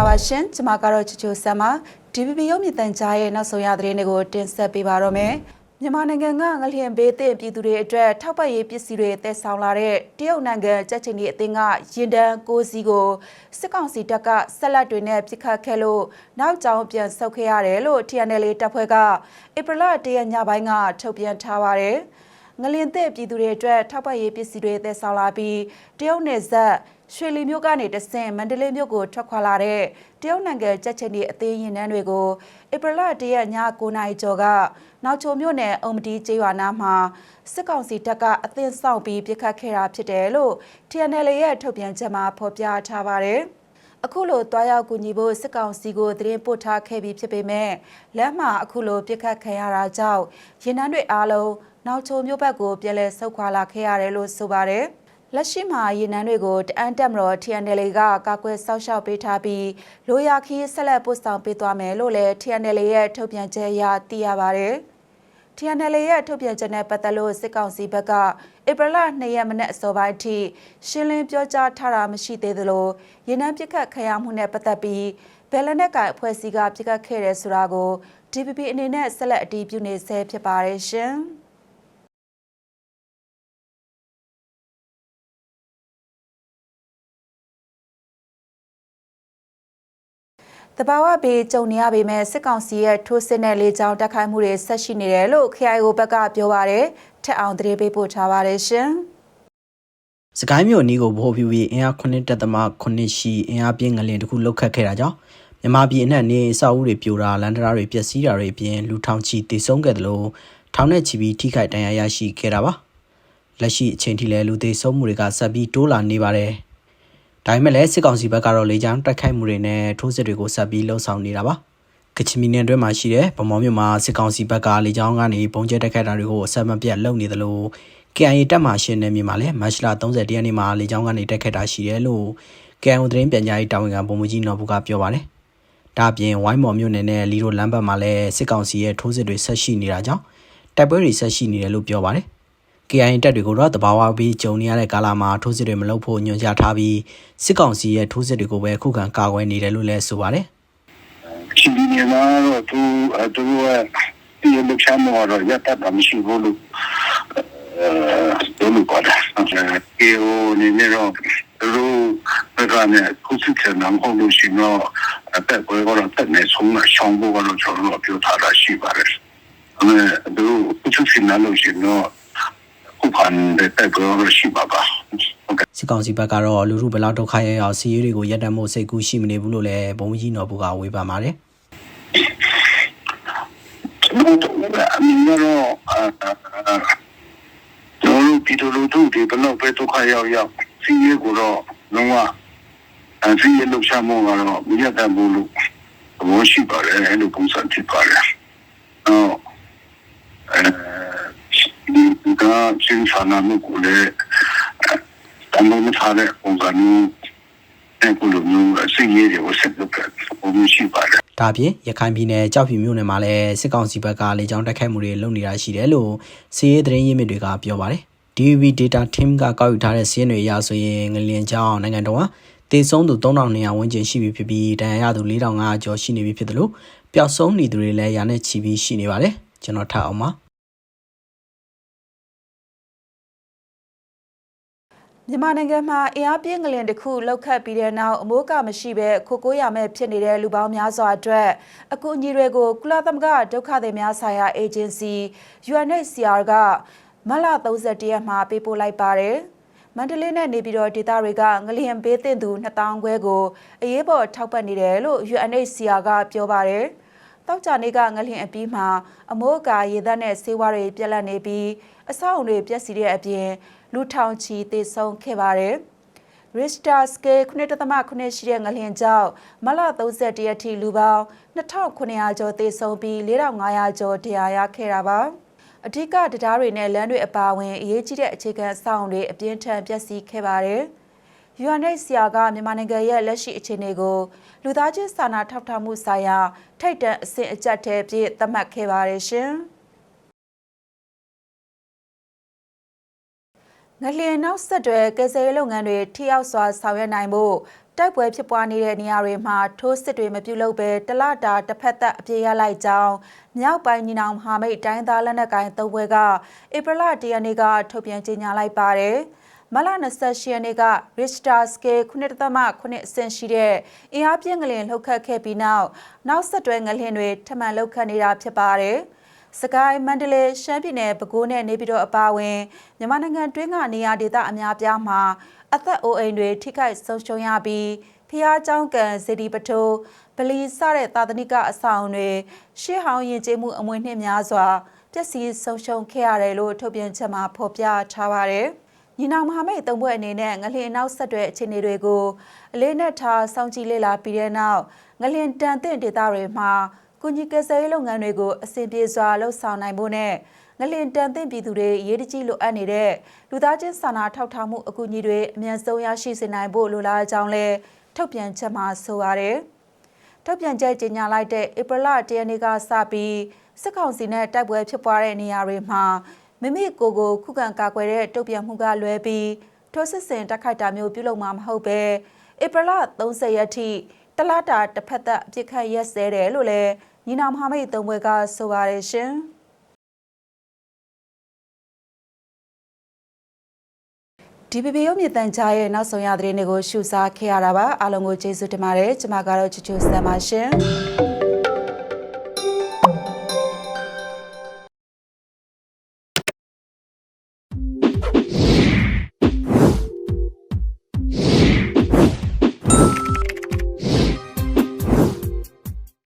ပါပါရှင်ကျွန်မကတော့ချူချူဆမ်ပါ DVB ရုပ်မြင်သံကြားရဲ့နောက်ဆုံးရသတင်းတွေကိုတင်ဆက်ပေးပါတော့မယ်မြန်မာနိုင်ငံကငလျင်ဘေးသင့်ပြည်သူတွေအတွက်ထောက်ပံ့ရေးပစ္စည်းတွေတည်ဆောင်လာတဲ့တရုတ်နိုင်ငံကြက်ချင်ဒီအသင်းကရင်တန်းကိုစီကိုစစ်ကောင်စီတပ်ကဆက်လက်တွေနဲ့ပြစ်ခတ်ခဲ့လို့နောက်ကျောင်းပြန်ဆုတ်ခဲ့ရတယ်လို့ TNL တပ်ဖွဲ့ကဧပြီလ၁ရက်ညပိုင်းကထုတ်ပြန်ထားပါတယ်ငလင်သစ်ပြည်သူတွေအတွက်ထောက်ပံ့ရေးပစ္စည်းတွေသယ်ဆောင်လာပြီးတရုတ်နယ်စပ် ရွှေလီမြို့ကနေတဆင့်မန္တလေးမြို့ကိုထွက်ခွာလာတဲ့တရုတ်နိုင်ငံကြက်ချင်ဒီအသေးရင်နှန်းတွေကိုဧပြီလ၁ရက်ည9နာရီကျော်ကနောက်ချိုမြို့နယ်အုံမတီကျေးရွာနားမှာစစ်ကောင်စီတပ်ကအသင်းဆောင်ပြီးပြစ်ခတ်ခဲ့တာဖြစ်တယ်လို့ TNL ရဲ့ထုတ်ပြန်ချက်မှာဖော်ပြထားပါတယ်။အခုလိုတွားရောက်ကူညီဖို့စစ်ကောင်စီကိုသတင်းပို့ထားခဲ့ပြီးဖြစ်ပေမဲ့လက်မှာအခုလိုပြစ်ခတ်ခံရတာကြောင့်ရင်နှန်းတွေအားလုံးနောက်ချိုမြို့ဘက်ကိုပြန်လည်ဆုတ်ခွာလာခဲ့ရတယ်လို့ဆိုပါတယ်။ လက်ရှိမှာရေနန်းတွေကိုတအန်တက်မတော် TNL ကကာကွယ်စောင့်ရှောက်ပေးထားပြီးလိုရာခီးဆက်လက်ပို့ဆောင်ပေးသွားမယ်လို့လည်း TNL ရဲ့ထုတ်ပြန်ချက်အရသိရပါတယ်။ TNL ရဲ့ထုတ်ပြန်ချက်နဲ့ပတ်သက်လို့စစ်ကောင်စီဘက်ကဧပြီလ2ရက်မနေ့အစောပိုင်းအထိရှင်းလင်းပြောကြားထားတာမရှိသေးသလိုရေနံပြစ်ခတ်ခံရမှုနဲ့ပတ်သက်ပြီးဘယ်လက်နက်ကအဖွဲ့အစည်းကပြစ်ခတ်ခဲ့တယ်ဆိုတာကို DPP အနေနဲ့ဆက်လက်အတည်ပြုနေဆဲဖြစ်ပါတယ်ရှင်။ တဘာဝဘေးကြုံနေရပေမဲ့စစ်ကောင်စီရဲ့ထိုးစစ်နဲ့လေကြောင်းတိုက်ခိုက်မှုတွေဆက်ရှိနေတယ်လို့ KIO ဘက်ကပြောပါရယ်ထက်အောင်တရေပေးပို့ထားပါတယ်ရှင်စကိုင်းမြို့နီးကိုဗဟိုပြုပြီးအင်အား9တက်သမ9ရှိအင်အားပြင်းငလင်တစ်ခုလောက်ခတ်ခဲ့တာကြောင့်မြန်မာပြည်အနှံ့နေအဆောက်အဦတွေပြိုတာလန်တရာတွေပျက်စီးတာတွေအပြင်လူထောင်ချီတေဆုံးခဲ့တယ်လို့ထောင်နဲ့ချီပြီးထိခိုက်ဒဏ်ရာရရှိခဲ့တာပါလက်ရှိအချိန်ထိလည်းလူသေးဆုံးမှုတွေကဆက်ပြီးတိုးလာနေပါတယ် ဒါပေမဲ့လည်းစစ်ကောင်စီဘက်ကတော့လေကြောင်းတိုက်ခိုက်မှုတွေနဲ့ထိုးစစ်တွေကိုဆက်ပြီးလှုံ့ဆော်နေတာပါကချင်ပြည်နယ်အတွင်းမှာရှိတဲ့ဗမော်မြို့မှာစစ်ကောင်စီဘက်ကလေကြောင်းကနေပုံကျဲတိုက်ခိုက်တာတွေကိုအဆက်မပြတ်လုပ်နေသလို KIA တပ်မှရှင်နေမြေမှာလည်းမတ်လ30ရက်နေ့မှာလေကြောင်းကနေတိုက်ခိုက်တာရှိတယ်လို့ KIO သတင်းပြန်ကြားရေးတာဝန်ခံဗိုလ်မှူးကြီးနော်ဘူးကပြောပါတယ်ဒါအပြင်ဝိုင်းမော်မြို့နယ်နဲ့လီရိုလမ်းဘက်မှာလည်းစစ်ကောင်စီရဲ့ထိုးစစ်တွေဆက်ရှိနေတာကြောင့်တိုက်ပွဲတွေဆက်ရှိနေတယ်လို့ပြောပါတယ် KIA တပ်တွေကိုတော့တဘာဝပြီးဂျုံနေရတဲ့ကာလမှာထိုးစစ်တွေမလုပ်ဖို့ညွှန်ကြားထားပြီးစစ်ကောင်စီရဲ့ထိုးစစ်တွေကိုပဲခုခံကာကွယ်နေတယ်လို့လည်းဆိုပါတယ်ချင်းဒီနေမှာတော့သူအဲသူကဒီလိုချမ်းမောတော့ရတတ်တာမရှိဘူးလို့အဲတို့လို့ပါတယ်အဲဟိုနေနေတော့သူဘက်ကလည်းခုစစ်ချင်တာမဟုတ်လို့ရှိတော့အသက်ကိုတော့တက်နေဆုံးမရှောင်းဖို့ကတော့ကျွန်တော်တို့ပြောထားတာရှိပါတယ်အဲသူခုစစ်ချင်လို့ရှိတော့ ခုခံတဲ့တက်ကိုတော့ရှိပါပါဟုတ်ကဲ့စစ်ကောင်စီဘက်ကတော့လူမှုဘယ်လောက်ဒုက္ခရရောက်စီးရေးတွေကိုရပ်တန့်ဖို့စိတ်ကူးရှိမနေဘူးလို့လည်းဘုံကြီးနော်ဘူကဝေဖန်ပါတယ်ကျွန်တော်တို့ကအမြင်တော့အာကျွန်တော်တို့ပြည်သူလူထုတွေဘယ်တော့ပဲဒုက္ခရောက်ရောက်စီးရဲကိုတော့လုံးဝအစီးရလှုပ်ရှားမှုကတော့မရတတ်ဘူးလို့ဘောရှိပါတယ်အဲ့လိုပုံစံဖြစ်ပါတယ်အော်အဲဒီ ကချင်းစာနာမှုကိုလည်းတမ်းလို့ထားတဲ့ပုံစံမျိုးအခုလိုမျိုးစီးရဲတွေကိုဆက်လုပ်တဲ့ပုံမျိုးရှိပါတယ်ဒါအပြင်ရခိုင်ပြည်နယ်ကြောက်ဖြူမြို့နယ်မှာလည်းစစ်ကောင်စီဘက်ကလေကြောင်းတိုက်ခိုက်မှုတွေလုပ်နေတာရှိတယ်လို့စီးရေးသတင်းရင်းမြစ်တွေကပြောပါတယ် DVB Data Team ကကောက်ယူထားတဲ့စီးရင်တွေအရဆိုရင်ငလျင်ကြောင်းနိုင်ငံတော်ကတေဆုံးသူ3200ဝန်းကျင်ရှိပြီဖြစ်ပြီးဒဏ်ရာရသူ4500ကျော်ရှိနေပြီဖြစ်တယ်လို့ပျောက်ဆုံးနေသူတွေလည်းရာနဲ့ချီပြီးရှိနေပါတယ်ကျွန်တော်ထပ်အောင်ပါ မြန်မာနိုင်ငံမှာအင်အားပြင်းငလင်တစ်ခုလောက်ခတ်ပြီးတဲ့နောက်အမိုးကမရှိဘဲခိုကိုးရမဲ့ဖြစ်နေတဲ့လူပေါင်းများစွာအတွက်အကူအညီတွေကိုကုလသမဂ္ဂဒုက္ခသည်များဆိုင်ရာအေဂျင်စီ UNHCR ကမတ်လ31ရက်မှာပေးပို့လိုက်ပါတယ်။မန္တလေးနဲ့နေပြည်တော်ဒေသတွေကငလျင်ဘေးသင့်သူ2000ခွဲကိုအရေးပေါ်ထောက်ပံ့နေတယ်လို့ UNHCR ကပြောပါတယ်။တောက်ကြနေကငလျင်အပြီးမှာအမိုးအကာရေသက်နဲ့ဆေးဝါးတွေပြက်လက်နေပြီးအဆောက်အုံတွေပျက်စီးတဲ့အပြင် လူထောင်ချီသေဆုံးခဲ့ပါတယ်။ Richter scale 9.8ရှိတဲ့ငလျင်ကြောင့်မလ31ရက်ထိလူပေါင်း2900ကျော်သေဆုံးပြီး4500ကျော်တရားရခဲ့တာပါ။အဓိကတရားတွေနဲ့လမ်းတွေအပါအဝင်အရေးကြီးတဲ့အခြေခံအဆောက်အုံတွေအပြင်းထန်ပျက်စီးခဲ့ပါတယ်။ UNHCR ကမြန်မာနိုင်ငံရဲ့လက်ရှိအခြေအနေကိုလူသားချင်းစာနာထောက်ထားမှုဆိုင်ရာထိတ်တန့်အဆင့်အကျက်တဲ့ပြည့်သတ်မှတ်ခဲ့ပါတယ်ရှင်။ ငလျင်နောက်ဆက်တွဲကယ်ဆယ်ရေးလုပ်ငန်းတွေထိရောက်စွာဆောင်ရွက်နိုင်ဖို့တိုက်ပွဲဖြစ်ပွားနေတဲ့နေရာတွေမှာထိုးစစ်တွေမပြုလုပ်ဘဲတလတာတစ်ဖက်သက်အပြေးရလိုက်ကြောင်းမြောက်ပိုင်းညီနောင်မဟာမိတ်တိုင်းသားလက်နက်ကိုင်သုံးဘွဲကဧပြီလ၁ရက်နေ့ကထုတ်ပြန်ကြေညာလိုက်ပါတယ်။မလ28ရက်နေ့က Richter scale 9.8အဆင့်ရှိတဲ့အင်အားပြင်းငလျင်လှုပ်ခတ်ခဲ့ပြီးနောက်နောက်ဆက်တွဲငလျင်တွေထပ်မံလှုပ်ခတ်နေတာဖြစ်ပါတယ်။ စကိုင်းမန္တလေးရှမ်းပြည်နယ်ပဲခူးနဲ့နေပြည်တော်အပါအဝင်မြန်မာနိုင်ငံတွင်းကနေရာဒေသအများပြားမှာအသက်အိုးအိမ်တွေထိခိုက်ဆုံးရှုံးရပြီးဖျားเจ้าကံစေတီပထိုးဗလီစတဲ့သာသနိကအဆောင်တွေရှေးဟောင်းယဉ်ကျေးမှုအမွေနှင့်များစွာပျက်စီးဆုံးရှုံးခဲ့ရတယ်လို့ထုတ်ပြန်ချက်မှာဖော်ပြထားပါတယ်။ညီနောင်မဟာမိတ်သုံးဘက်အနေနဲ့ငလျင်နောက်ဆက်တွဲအခြေအနေတွေကိုအလေးနက်ထားစောင့်ကြည့်လေ့လာပြီးတဲ့နောက်ငလျင်တန်တဲ့ဒေသတွေမှာ ကုညီကယ်ဆယ်ရေးလုပ်ငန်းတွေကိုအစဉ်ပြေစွာလှုပ်ဆောင်နိုင်ဖို့နဲ့ငလင်တန်သင့်ပြည်သူတွေရေးတကြီးလိုအပ်နေတဲ့လူသားချင်းစာနာထောက်ထားမှုအကူအညီတွေအမြန်ဆုံးရရှိစေနိုင်ဖို့လိုလားကြောင်းလဲထုတ်ပြန်ချက်မှာဆိုပါတယ်။ထုတ်ပြန်ချက်ကြေညာလိုက်တဲ့ဧပြီလ၁ရက်နေ့ကစပြီးစစ်ကောင်စီနဲ့တိုက်ပွဲဖြစ်ပွားတဲ့နေရာတွေမှာမိမိကိုယ်ကိုခုခံကာကွယ်တဲ့တုံ့ပြန်မှုကလွဲပြီးထိုးစစ်ဆင်တိုက်ခိုက်တာမျိုးပြုလုပ်မှာမဟုတ်ပဲဧပြီလ30ရက်ထိတလတာတစ်ဖက်သက်အပြစ်ခတ်ရက်စဲတယ်လို့လည်း ညီနောင်မဟာမိတ်သုံးဘွဲကဆိုပါတယ်ရှင်။ DPP ရုပ်မြင့်တန်ကြားရဲ့နောက်ဆုံးရသတင်းတွေကိုရှုစားခဲ့ရတာပါအားလုံးကိုကျေးဇူးတင်ပါတယ်ကျွန်မကတော့ချူချူဆမ်ပါရှင်